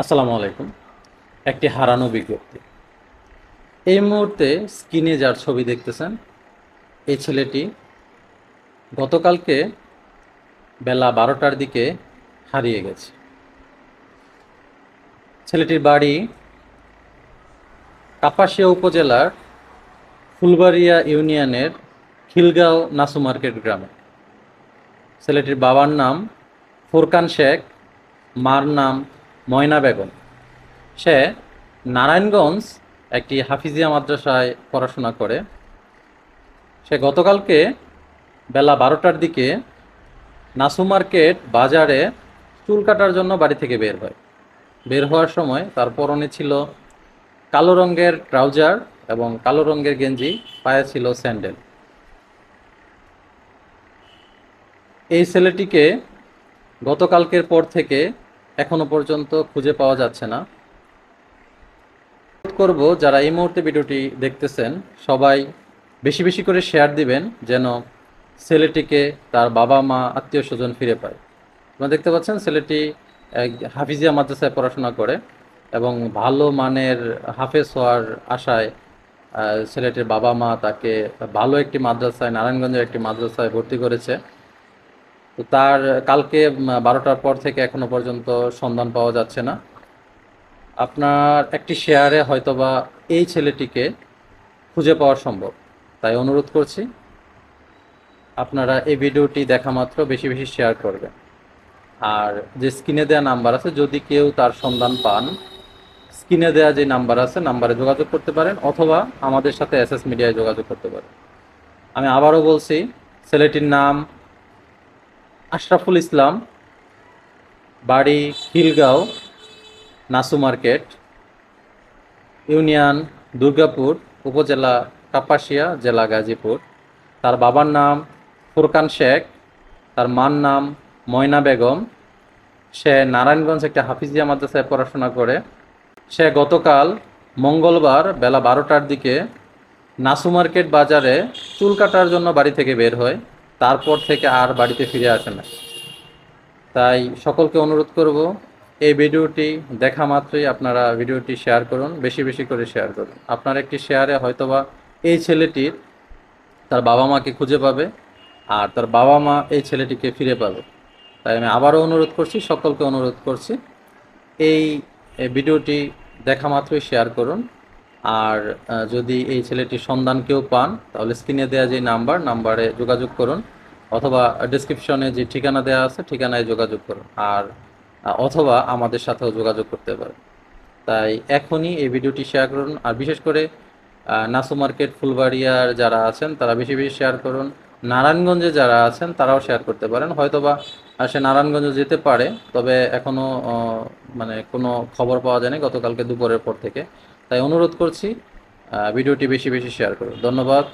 আসসালামু আলাইকুম। একটি হারানো বিজ্ঞপ্তি। এই মুহূর্তে স্ক্রিনে যার ছবি দেখতেছেন, এই ছেলেটি গতকালকে বেলা বারোটার দিকে হারিয়ে গেছে। ছেলেটির বাড়ি কাপাসিয়া উপজেলার ফুলবাড়িয়া ইউনিয়নের খিলগাঁও নাসু মার্কেট গ্রামে। ছেলেটির বাবার নাম ফোরকান শেখ, মার নাম ময়না বেগম। সে নারায়ণগঞ্জ একটি হাফিজিয়া মাদ্রাসায় পড়াশোনা করে। সে গতকালকে বেলা বারোটার দিকে নাসু মার্কেট বাজারে চুল কাটার জন্য বাড়ি থেকে বের হয়। বের হওয়ার সময় তার পরনে ছিল কালো রঙের ট্রাউজার এবং কালো রঙের গেঞ্জি, পায়ে ছিল স্যান্ডেল। এই ছেলেটিকে গতকালকের পর থেকে এখনও পর্যন্ত খুঁজে পাওয়া যাচ্ছে না। করব, যারা এই মুহূর্তে ভিডিওটি দেখতেছেন, সবাই বেশি বেশি করে শেয়ার দিবেন, যেন ছেলেটিকে তার বাবা, মা, আত্মীয় স্বজন ফিরে পায়। আপনারা দেখতে পাচ্ছেন, ছেলেটি হাফিজিয়া মাদ্রাসায় পড়াশোনা করে এবং ভালো মানের হাফেজ হওয়ার আশায় ছেলেটির বাবা, মা তাকে ভালো একটি মাদ্রাসায়, নারায়ণগঞ্জের একটি মাদ্রাসায় ভর্তি করেছে। তো তার কালকে বারোটার পর থেকে এখনও পর্যন্ত সন্ধান পাওয়া যাচ্ছে না। আপনার একটি শেয়ারে হয়তোবা এই ছেলেটিকে খুঁজে পাওয়া সম্ভব। তাই অনুরোধ করছি, আপনারা এই ভিডিওটি দেখা মাত্র বেশি বেশি শেয়ার করবেন। আর যে স্ক্রিনে দেওয়া নাম্বার আছে, যদি কেউ তার সন্ধান পান, স্ক্রিনে দেওয়া যে নাম্বার আছে, নাম্বারে যোগাযোগ করতে পারেন, অথবা আমাদের সাথে এস এস মিডিয়ায় যোগাযোগ করতে পারেন। আমি আবারও বলছি, ছেলেটির নাম আশরাফুল ইসলাম, বাড়ি খিলগাঁও, নাসু মার্কেট, ইউনিয়ন দুর্গাপুর, উপজেলা কাপাসিয়া, জেলা গাজীপুর। তার বাবার নাম ফুরকান শেখ, তার মার নাম ময়না বেগম। সে নারায়ণগঞ্জ একটা হাফিজিয়া মাদ্রাসায় পড়াশোনা করে। সে গতকাল মঙ্গলবার বেলা বারোটার দিকে নাসু মার্কেট বাজারে চুল কাটার জন্য বাড়ি থেকে বের হয়। তারপর থেকে আর বাড়িতে ফিরে আসে না। তাই সকলকে অনুরোধ করব, এই ভিডিওটি দেখা মাত্রই আপনারা ভিডিওটি শেয়ার করুন, বেশি বেশি করে শেয়ার করুন। আপনার একটি শেয়ারে হয়তোবা এই ছেলেটির তার বাবা মাকে খুঁজে পাবে আর তার বাবা মা এই ছেলেটিকে ফিরে পাবে। তাই আমি আবারও অনুরোধ করছি, সকলকে অনুরোধ করছি, এই ভিডিওটি দেখা মাত্রই শেয়ার করুন। আর যদি এই ছেলেটির সন্ধান কেউ পান, তাহলে স্ক্রিনে দেওয়া যে নাম্বার নাম্বারে যোগাযোগ করুন, অথবা ডিসক্রিপশনে যে ঠিকানা দেওয়া আছে, ঠিকানায় যোগাযোগ করুন, আর অথবা আমাদের সাথেও যোগাযোগ করতে পারেন। তাই এখনই এই ভিডিওটি শেয়ার করুন, আর বিশেষ করে নাসু মার্কেট, ফুলবাড়িয়ার যারা আছেন, তারা বেশি বেশি শেয়ার করুন। নারায়ণগঞ্জে যারা আছেন, তারাও শেয়ার করতে পারেন। হয়তোবা সে নারায়ণগঞ্জে যেতে পারে, তবে এখনও মানে কোনো খবর পাওয়া যায়নি গতকালকে দুপুরের পর থেকে। তাই অনুরোধ করছি ভিডিওটি বেশি বেশি শেয়ার করুন। ধন্যবাদ।